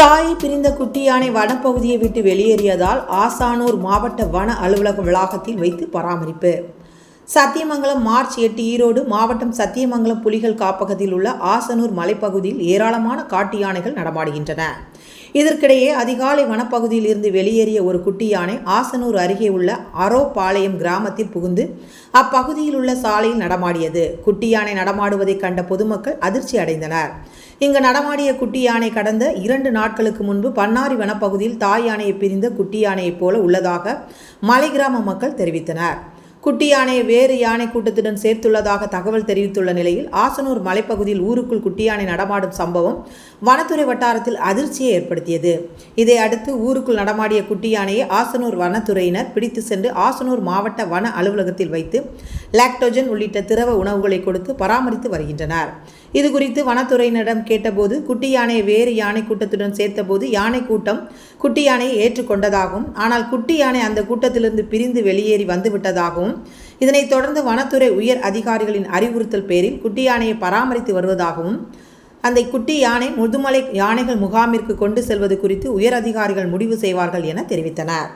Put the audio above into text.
தாயை பிரிந்த குட்டியானை வனப்பகுதியை விட்டு வெளியேறியதால் ஆசானூர் மாவட்ட வன அலுவலக வளாகத்தில் வைத்து பராமரிப்பு. சத்தியமங்கலம் மார்ச் எட்டு ஈரோடு மாவட்டம் சத்தியமங்கலம் புலிகள் காப்பகத்தில் உள்ள ஆசனூர் மலைப்பகுதியில் ஏராளமான காட்டு யானைகள் நடமாடுகின்றன. இதற்கிடையே அதிகாலை வனப்பகுதியில் இருந்து வெளியேறிய ஒரு குட்டி யானை ஆசனூர் அருகே உள்ள அரோபாளையம் கிராமத்தில் புகுந்து அப்பகுதியில் உள்ள சாலையில் நடமாடியது. குட்டி யானை நடமாடுவதைக் கண்ட பொதுமக்கள் அதிர்ச்சி அடைந்தனர். இங்கு நடமாடிய குட்டி யானை கடந்த இரண்டு நாட்களுக்கு முன்பு பன்னாரி வனப்பகுதியில் தாய் யானையை பிரிந்த குட்டி யானையைப் போல உள்ளதாக மலை கிராம மக்கள் தெரிவித்தனர். குட்டி யானையை வேறு யானை கூட்டத்துடன் சேர்த்துள்ளதாக தகவல் தெரிவித்துள்ள நிலையில் ஆசனூர் மலைப்பகுதியில் ஊருக்குள் குட்டி யானை நடமாடும் சம்பவம் வனத்துறை வட்டாரத்தில் அதிர்ச்சியை ஏற்படுத்தியது. இதை அடுத்து ஊருக்குள் நடமாடிய குட்டி யானையை ஆசனூர் வனத்துறையினர் பிடித்து சென்று ஆசனூர் மாவட்ட வன அலுவலகத்தில் வைத்து லாக்டோஜன் உள்ளிட்ட திரவ உணவுகளை கொடுத்து பராமரித்து வருகின்றனர். இது குறித்து வனத்துறையினரிடம் கேட்டபோது குட்டி யானையை வேறு யானை கூட்டத்துடன் சேர்த்தபோது யானை கூட்டம் குட்டி யானையை ஏற்றுக்கொண்டதாகவும் ஆனால் குட்டி யானை அந்த கூட்டத்திலிருந்து பிரிந்து வெளியேறி வந்துவிட்டதாகவும் இதனைத் தொடர்ந்து வனத்துறை உயர் அதிகாரிகளின் அறிவுறுத்தல் பேரில் குட்டி யானையை பராமரித்து வருவதாகவும் அந்த குட்டி யானை முதுமலை யானைகள் முகாமிற்கு கொண்டு செல்வது குறித்து உயர் அதிகாரிகள் முடிவு செய்வார்கள் என தெரிவித்தனர்.